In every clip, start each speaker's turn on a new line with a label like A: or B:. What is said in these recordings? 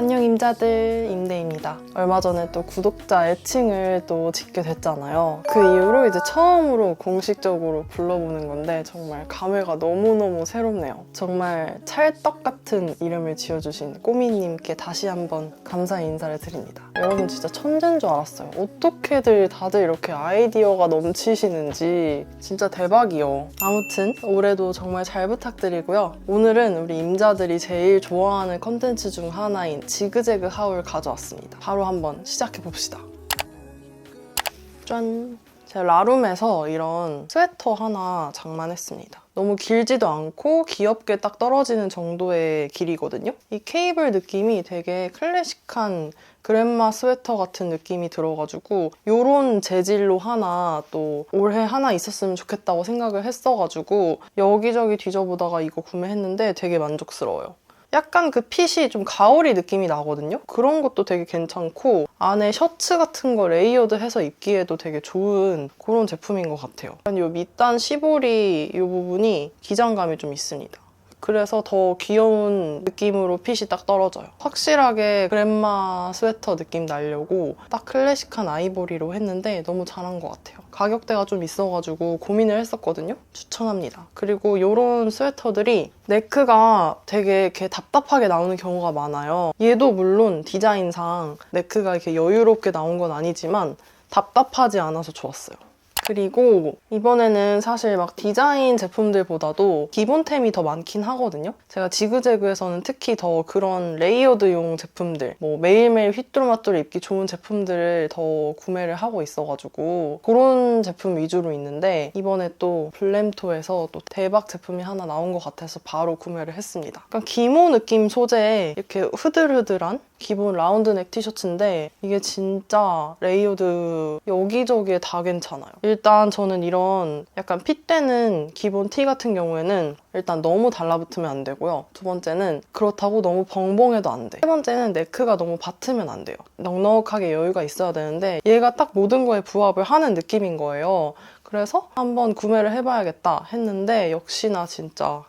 A: 안녕 임자들 임대입니다. 얼마 전에 또 구독자 애칭을 또 짓게 됐잖아요. 그 이후로 이제 처음으로 공식적으로 불러보는 건데 정말 감회가 너무너무 새롭네요. 정말 찰떡 같은 이름을 지어주신 꼬미님께 다시 한번 감사의 인사를 드립니다. 여러분 진짜 천재인 줄 알았어요. 어떻게들 다들 이렇게 아이디어가 넘치시는지 진짜 대박이요. 아무튼 올해도 정말 잘 부탁드리고요. 오늘은 우리 임자들이 제일 좋아하는 컨텐츠 중 하나인 지그재그 하울 가져왔습니다. 바로 한번 시작해 봅시다. 짠! 제가 라룸에서 이런 스웨터 하나 장만했습니다. 너무 길지도 않고 귀엽게 딱 떨어지는 정도의 길이거든요. 이 케이블 느낌이 되게 클래식한 그랜마 스웨터 같은 느낌이 들어가지고 이런 재질로 하나 또 올해 하나 있었으면 좋겠다고 생각을 했어가지고 여기저기 뒤져보다가 이거 구매했는데 되게 만족스러워요. 약간 그 핏이 좀 가오리 느낌이 나거든요? 그런 것도 되게 괜찮고 안에 셔츠 같은 거 레이어드 해서 입기에도 되게 좋은 그런 제품인 것 같아요. 요 밑단 시보리 이 부분이 기장감이 좀 있습니다. 그래서 더 귀여운 느낌으로 핏이 딱 떨어져요. 확실하게 그랜마 스웨터 느낌 나려고 딱 클래식한 아이보리로 했는데 너무 잘한 것 같아요. 가격대가 좀 있어가지고 고민을 했었거든요. 추천합니다. 그리고 이런 스웨터들이 네크가 되게 이렇게 답답하게 나오는 경우가 많아요. 얘도 물론 디자인상 네크가 이렇게 여유롭게 나온 건 아니지만 답답하지 않아서 좋았어요. 그리고 이번에는 사실 막 디자인 제품들보다도 기본템이 더 많긴 하거든요. 제가 지그재그에서는 특히 더 그런 레이어드용 제품들, 뭐 매일매일 휘뚜루마뚜루 입기 좋은 제품들을 더 구매를 하고 있어가지고 그런 제품 위주로 있는데 이번에 또 블렘토에서 또 대박 제품이 하나 나온 것 같아서 바로 구매를 했습니다. 약간 기모 느낌 소재에 이렇게 흐들흐들한 기본 라운드넥 티셔츠인데 이게 진짜 레이어드 여기저기에 다 괜찮아요. 일단 저는 이런 약간 핏되는 기본 티 같은 경우에는 일단 너무 달라붙으면 안 되고요. 두 번째는 그렇다고 너무 벙벙해도 안 돼. 세 번째는 네크가 너무 받으면 안 돼요. 넉넉하게 여유가 있어야 되는데 얘가 딱 모든 거에 부합을 하는 느낌인 거예요. 그래서 한번 구매를 해봐야겠다 했는데 역시나 진짜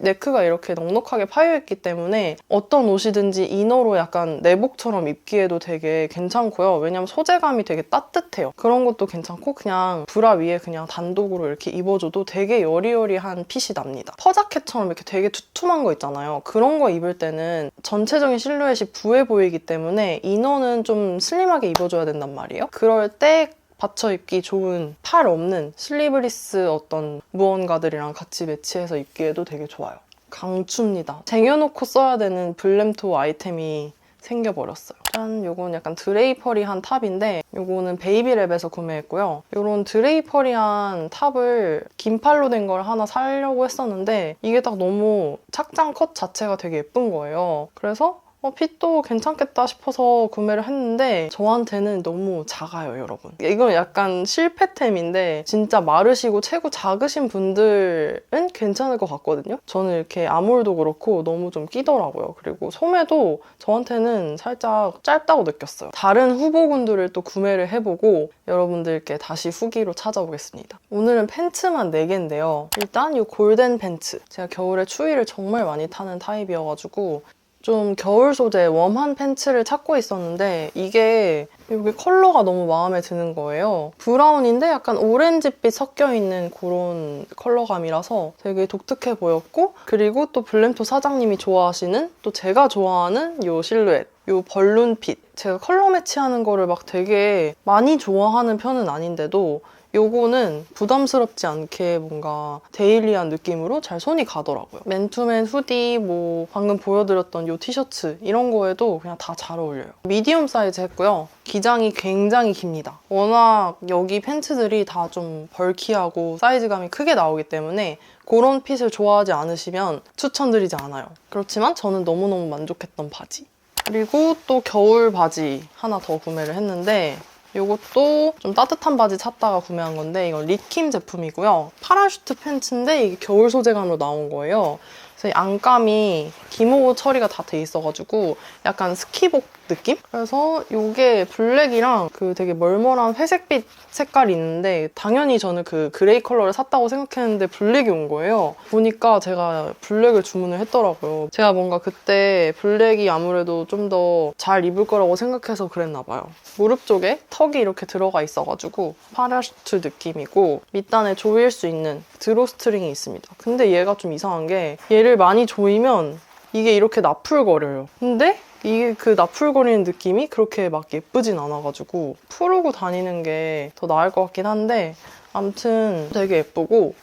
A: 네크가 이렇게 넉넉하게 파여있기 때문에 어떤 옷이든지 이너로 약간 내복처럼 입기에도 되게 괜찮고요. 왜냐면 소재감이 되게 따뜻해요. 그런 것도 괜찮고 그냥 브라 위에 그냥 단독으로 이렇게 입어줘도 되게 여리여리한 핏이 납니다. 퍼자켓처럼 이렇게 되게 두툼한 거 있잖아요. 그런 거 입을 때는 전체적인 실루엣이 부해 보이기 때문에 이너는 좀 슬림하게 입어줘야 된단 말이에요. 그럴 때 받쳐 입기 좋은 팔 없는 슬리브리스 어떤 무언가들이랑 같이 매치해서 입기에도 되게 좋아요. 강추입니다. 쟁여놓고 써야 되는 블렘토 아이템이 생겨버렸어요. 짠! 요건 약간 드레이퍼리한 탑인데 요거는 베이비랩에서 구매했고요. 요런 드레이퍼리한 탑을 긴팔로 된 걸 하나 사려고 했었는데 이게 딱 너무 착장 컷 자체가 되게 예쁜 거예요. 그래서 어, 핏도 괜찮겠다 싶어서 구매를 했는데 저한테는 너무 작아요, 여러분. 이건 약간 실패템인데 진짜 마르시고 체구 작으신 분들은 괜찮을 것 같거든요. 저는 이렇게 아몰도 그렇고 너무 좀 끼더라고요. 그리고 소매도 저한테는 살짝 짧다고 느꼈어요. 다른 후보군들을 또 구매를 해보고 여러분들께 다시 후기로 찾아보겠습니다. 오늘은 팬츠만 4개인데요. 일단 이 골덴 팬츠. 제가 겨울에 추위를 정말 많이 타는 타입이어가지고 좀 겨울 소재 웜한 팬츠를 찾고 있었는데 이게 여기 컬러가 너무 마음에 드는 거예요. 브라운인데 약간 오렌지빛 섞여 있는 그런 컬러감이라서 되게 독특해 보였고 그리고 또 블렘토 사장님이 좋아하시는 또 제가 좋아하는 이 실루엣 이 벌룬핏 제가 컬러 매치하는 거를 막 되게 많이 좋아하는 편은 아닌데도 요거는 부담스럽지 않게 뭔가 데일리한 느낌으로 잘 손이 가더라고요. 맨투맨 후디, 뭐 방금 보여드렸던 요 티셔츠 이런 거에도 그냥 다 잘 어울려요. 미디움 사이즈 했고요. 기장이 굉장히 깁니다. 워낙 여기 팬츠들이 다 좀 벌키하고 사이즈감이 크게 나오기 때문에 그런 핏을 좋아하지 않으시면 추천드리지 않아요. 그렇지만 저는 너무너무 만족했던 바지. 그리고 또 겨울 바지 하나 더 구매를 했는데 이것도 좀 따뜻한 바지 찾다가 구매한 건데 이건 리킴 제품이고요. 파라슈트 팬츠인데 이게 겨울 소재감으로 나온 거예요. 그래서 이 안감이 기모 처리가 다 돼 있어가지고 약간 스키복 느낌? 그래서 이게 블랙이랑 그 되게 멀멀한 회색빛 색깔이 있는데 당연히 저는 그 그레이 컬러를 샀다고 생각했는데 블랙이 온 거예요. 보니까 제가 블랙을 주문을 했더라고요. 제가 뭔가 그때 블랙이 아무래도 좀 더 잘 입을 거라고 생각해서 그랬나 봐요. 무릎 쪽에 턱이 이렇게 들어가 있어가지고 파라슈트 느낌이고 밑단에 조일 수 있는 드로스트링이 있습니다. 근데 얘가 좀 이상한 게 얘를 많이 조이면 이게 이렇게 나풀거려요. 근데 이게 그 나풀거리는 느낌이 그렇게 막 예쁘진 않아가지고 풀고 다니는 게 더 나을 것 같긴 한데 아무튼 되게 예쁘고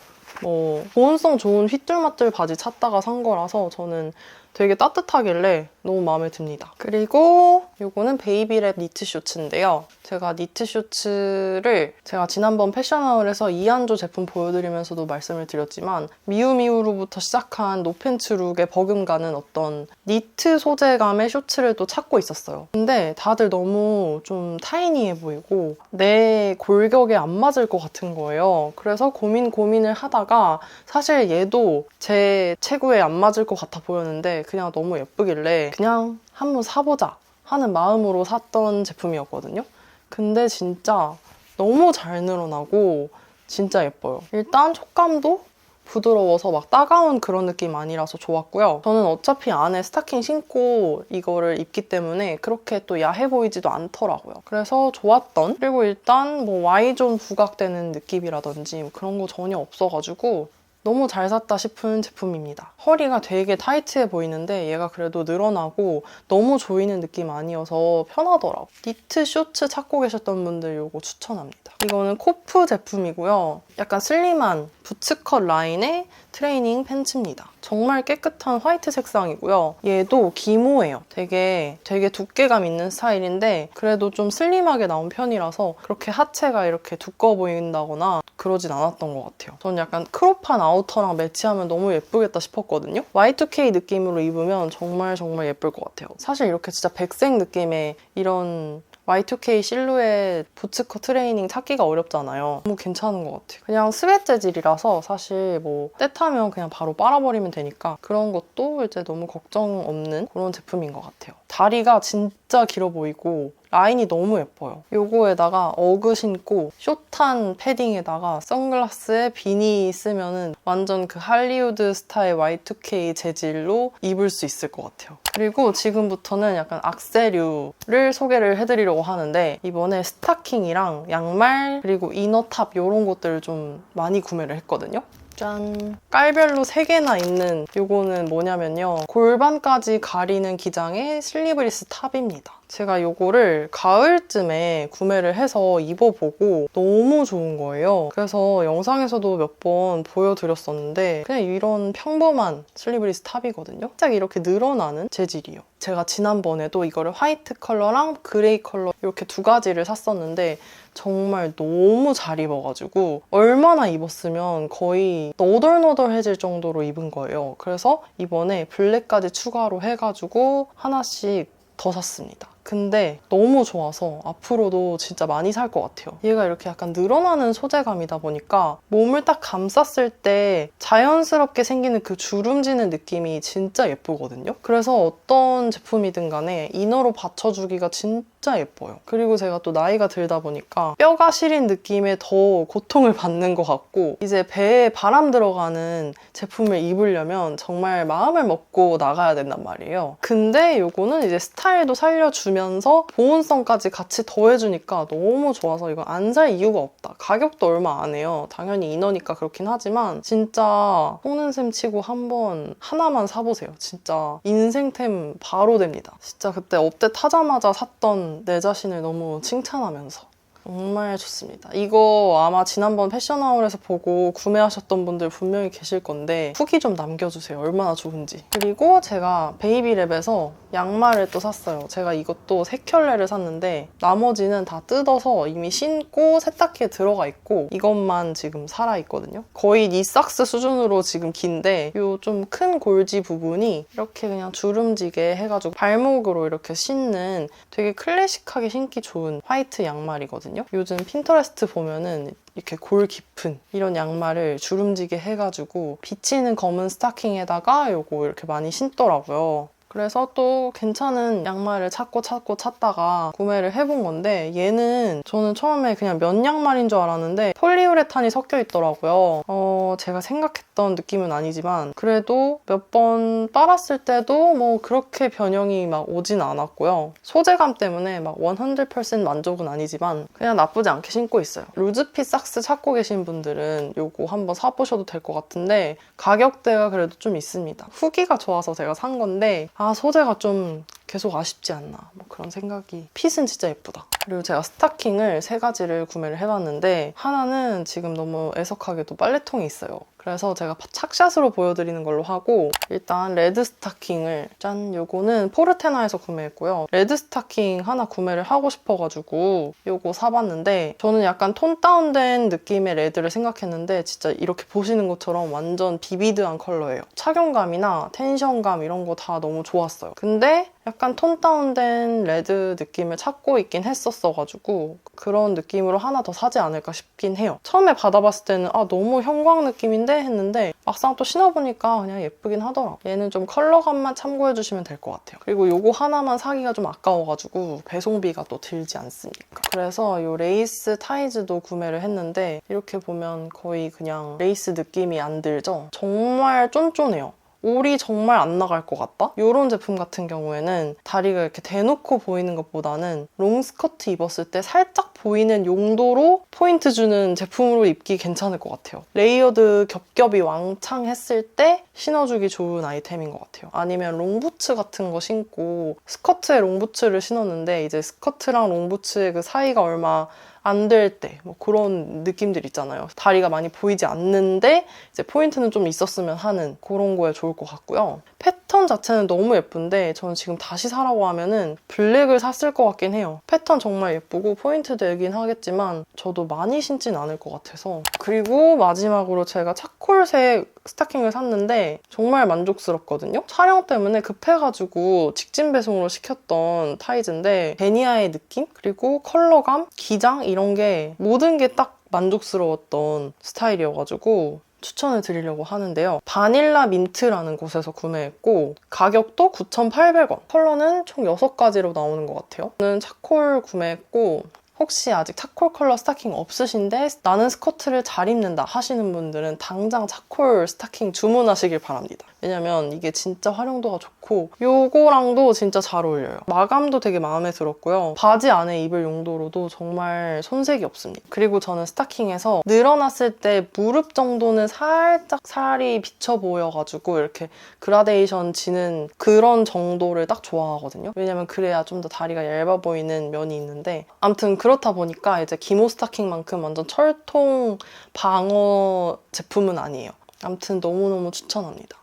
A: 뭐 보온성 좋은 휘뚤마뚤 바지 찾다가 산 거라서 저는 되게 따뜻하길래 너무 마음에 듭니다. 그리고 이거는 베이비랩 니트 쇼츠인데요. 제가 니트 쇼츠를 제가 지난번 패션아울에서 이한조 제품 보여드리면서도 말씀을 드렸지만 미우미우로부터 시작한 노팬츠 룩에 버금가는 어떤 니트 소재감의 쇼츠를 또 찾고 있었어요. 근데 다들 너무 좀 타이니해 보이고 내 골격에 안 맞을 것 같은 거예요. 그래서 고민 고민을 하다가 사실 얘도 제 체구에 안 맞을 것 같아 보였는데 그냥 너무 예쁘길래 그냥 한번 사보자 하는 마음으로 샀던 제품이었거든요. 근데 진짜 너무 잘 늘어나고 진짜 예뻐요. 일단 촉감도 부드러워서 막 따가운 그런 느낌 아니라서 좋았고요. 저는 어차피 안에 스타킹 신고 이거를 입기 때문에 그렇게 또 야해 보이지도 않더라고요. 그래서 좋았던 그리고 일단 뭐 Y존 부각되는 느낌이라든지 뭐 그런 거 전혀 없어가지고 너무 잘 샀다 싶은 제품입니다. 허리가 되게 타이트해 보이는데 얘가 그래도 늘어나고 너무 조이는 느낌 아니어서 편하더라고요. 니트 쇼츠 찾고 계셨던 분들 이거 추천합니다. 이거는 코프 제품이고요. 약간 슬림한 부츠컷 라인의 트레이닝 팬츠입니다. 정말 깨끗한 화이트 색상이고요. 얘도 기모예요. 되게 되게 두께감 있는 스타일인데 그래도 좀 슬림하게 나온 편이라서 그렇게 하체가 이렇게 두꺼워 보인다거나 그러진 않았던 것 같아요. 저는 약간 크롭한 아우터랑 매치하면 너무 예쁘겠다 싶었거든요. Y2K 느낌으로 입으면 정말 정말 예쁠 것 같아요. 사실 이렇게 진짜 백색 느낌의 이런 Y2K 실루엣 부츠컷 트레이닝 찾기가 어렵잖아요. 너무 괜찮은 것 같아요. 그냥 스웨트 재질이라서 사실 뭐 때타면 그냥 바로 빨아버리면 되니까 그런 것도 이제 너무 걱정 없는 그런 제품인 것 같아요. 다리가 진짜 길어 보이고 라인이 너무 예뻐요. 요거에다가 어그 신고 숏한 패딩에다가 선글라스에 비니 쓰면은 완전 그 할리우드 스타일 Y2K 재질로 입을 수 있을 것 같아요. 그리고 지금부터는 약간 악세류를 소개를 해드리려고 하는데 이번에 스타킹이랑 양말 그리고 이너탑 이런 것들을 좀 많이 구매를 했거든요. 짠! 깔별로 3개나 있는 요거는 뭐냐면요. 골반까지 가리는 기장의 슬리브리스 탑입니다. 제가 요거를 가을쯤에 구매를 해서 입어보고 너무 좋은 거예요. 그래서 영상에서도 몇 번 보여드렸었는데 그냥 이런 평범한 슬리브리스 탑이거든요. 살짝 이렇게 늘어나는 재질이에요. 제가 지난번에도 이거를 화이트 컬러랑 그레이 컬러 이렇게 두 가지를 샀었는데 정말 너무 잘 입어가지고 얼마나 입었으면 거의 너덜너덜해질 정도로 입은 거예요. 그래서 이번에 블랙까지 추가로 해가지고 하나씩 더 샀습니다. 근데 너무 좋아서 앞으로도 진짜 많이 살 것 같아요. 얘가 이렇게 약간 늘어나는 소재감이다 보니까 몸을 딱 감쌌을 때 자연스럽게 생기는 그 주름지는 느낌이 진짜 예쁘거든요. 그래서 어떤 제품이든 간에 이너로 받쳐주기가 진짜 예뻐요. 그리고 제가 또 나이가 들다 보니까 뼈가 시린 느낌에 더 고통을 받는 것 같고 이제 배에 바람 들어가는 제품을 입으려면 정말 마음을 먹고 나가야 된단 말이에요. 근데 요거는 이제 스타일도 살려주면 면서 보온성까지 같이 더해주니까 너무 좋아서 이거 안 살 이유가 없다. 가격도 얼마 안 해요. 당연히 인어니까 그렇긴 하지만 진짜 속는 셈 치고 한번 하나만 사보세요. 진짜 인생템 바로 됩니다. 진짜 그때 업데이트 하자마자 샀던 내 자신을 너무 칭찬하면서 정말 좋습니다. 이거 아마 지난번 패션하울에서 보고 구매하셨던 분들 분명히 계실 건데 후기 좀 남겨주세요. 얼마나 좋은지. 그리고 제가 베이비랩에서 양말을 또 샀어요. 제가 이것도 세 켤레를 샀는데 나머지는 다 뜯어서 이미 신고 세탁기에 들어가 있고 이것만 지금 살아있거든요. 거의 니삭스 수준으로 지금 긴데 이좀큰 골지 부분이 이렇게 그냥 주름지게 해가지고 발목으로 이렇게 신는 되게 클래식하게 신기 좋은 화이트 양말이거든요. 요즘 핀터레스트 보면은 이렇게 골 깊은 이런 양말을 주름지게 해가지고 비치는 검은 스타킹에다가 요거 이렇게 많이 신더라고요. 그래서 또 괜찮은 양말을 찾고 찾고 찾다가 구매를 해본 건데 얘는 저는 처음에 그냥 면 양말인 줄 알았는데 폴리우레탄이 섞여 있더라고요. 어, 제가 생각했던 느낌은 아니지만 그래도 몇 번 빨았을 때도 뭐 그렇게 변형이 막 오진 않았고요. 소재감 때문에 막 100% 만족은 아니지만 그냥 나쁘지 않게 신고 있어요. 루즈핏 삭스 찾고 계신 분들은 요거 한번 사보셔도 될 것 같은데 가격대가 그래도 좀 있습니다. 후기가 좋아서 제가 산 건데 아 소재가 좀 계속 아쉽지 않나. 뭐 그런 생각이. 핏은 진짜 예쁘다. 그리고 제가 스타킹을 세 가지를 구매를 해봤는데 하나는 지금 너무 애석하게도 빨래통이 있어요 그래서 제가 착샷으로 보여드리는 걸로 하고 일단 레드 스타킹을 짠 요거는 포르테나에서 구매했고요. 레드 스타킹 하나 구매를 하고 싶어가지고 요거 사봤는데 저는 약간 톤 다운된 느낌의 레드를 생각했는데 진짜 이렇게 보시는 것처럼 완전 비비드한 컬러예요. 착용감이나 텐션감 이런 거 다 너무 좋았어요. 근데 약간 톤 다운된 레드 느낌을 찾고 있긴 했었어가지고 그런 느낌으로 하나 더 사지 않을까 싶긴 해요. 처음에 받아봤을 때는 아 너무 형광 느낌인데 했는데 막상 또 신어보니까 그냥 예쁘긴 하더라. 얘는 좀 컬러감만 참고해주시면 될 것 같아요. 그리고 요거 하나만 사기가 좀 아까워가지고 배송비가 또 들지 않습니까? 그래서 요 레이스 타이즈도 구매를 했는데 이렇게 보면 거의 그냥 레이스 느낌이 안 들죠? 정말 쫀쫀해요. 올이 정말 안 나갈 것 같다? 이런 제품 같은 경우에는 다리가 이렇게 대놓고 보이는 것보다는 롱 스커트 입었을 때 살짝 보이는 용도로 포인트 주는 제품으로 입기 괜찮을 것 같아요. 레이어드 겹겹이 왕창 했을 때 신어주기 좋은 아이템인 것 같아요. 아니면 롱부츠 같은 거 신고 스커트에 롱부츠를 신었는데 이제 스커트랑 롱부츠의 그 사이가 얼마 안될 때, 뭐 그런 느낌들 있잖아요. 다리가 많이 보이지 않는데, 이제 포인트는 좀 있었으면 하는 그런 거에 좋을 것 같고요. 패턴 자체는 너무 예쁜데, 저는 지금 다시 사라고 하면은 블랙을 샀을 것 같긴 해요. 패턴 정말 예쁘고, 포인트 되긴 하겠지만, 저도 많이 신진 않을 것 같아서. 그리고 마지막으로 제가 차콜색 스타킹을 샀는데, 정말 만족스럽거든요. 촬영 때문에 급해가지고 직진 배송으로 시켰던 타이즈인데, 베니아의 느낌? 그리고 컬러감? 기장? 이런 게 모든 게 딱 만족스러웠던 스타일이어가지고 추천을 드리려고 하는데요. 바닐라 민트라는 곳에서 구매했고 가격도 9,800원. 컬러는 총 6가지로 나오는 것 같아요. 저는 차콜 구매했고 혹시 아직 차콜 컬러 스타킹 없으신데 나는 스커트를 잘 입는다 하시는 분들은 당장 차콜 스타킹 주문하시길 바랍니다. 왜냐면 이게 진짜 활용도가 좋고 요거랑도 진짜 잘 어울려요. 마감도 되게 마음에 들었고요. 바지 안에 입을 용도로도 정말 손색이 없습니다. 그리고 저는 스타킹에서 늘어났을 때 무릎 정도는 살짝 살이 비쳐 보여가지고 이렇게 그라데이션 지는 그런 정도를 딱 좋아하거든요. 왜냐면 그래야 좀 더 다리가 얇아 보이는 면이 있는데 아무튼 그렇다 보니까 이제 기모 스타킹만큼 완전 철통 방어 제품은 아니에요. 아무튼 너무너무 추천합니다.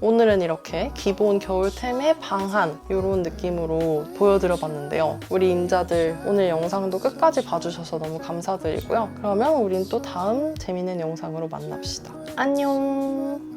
A: 오늘은 이렇게 기본 겨울템의 방한 이런 느낌으로 보여드려 봤는데요. 우리 임자들 오늘 영상도 끝까지 봐주셔서 너무 감사드리고요. 그러면 우린 또 다음 재밌는 영상으로 만납시다. 안녕!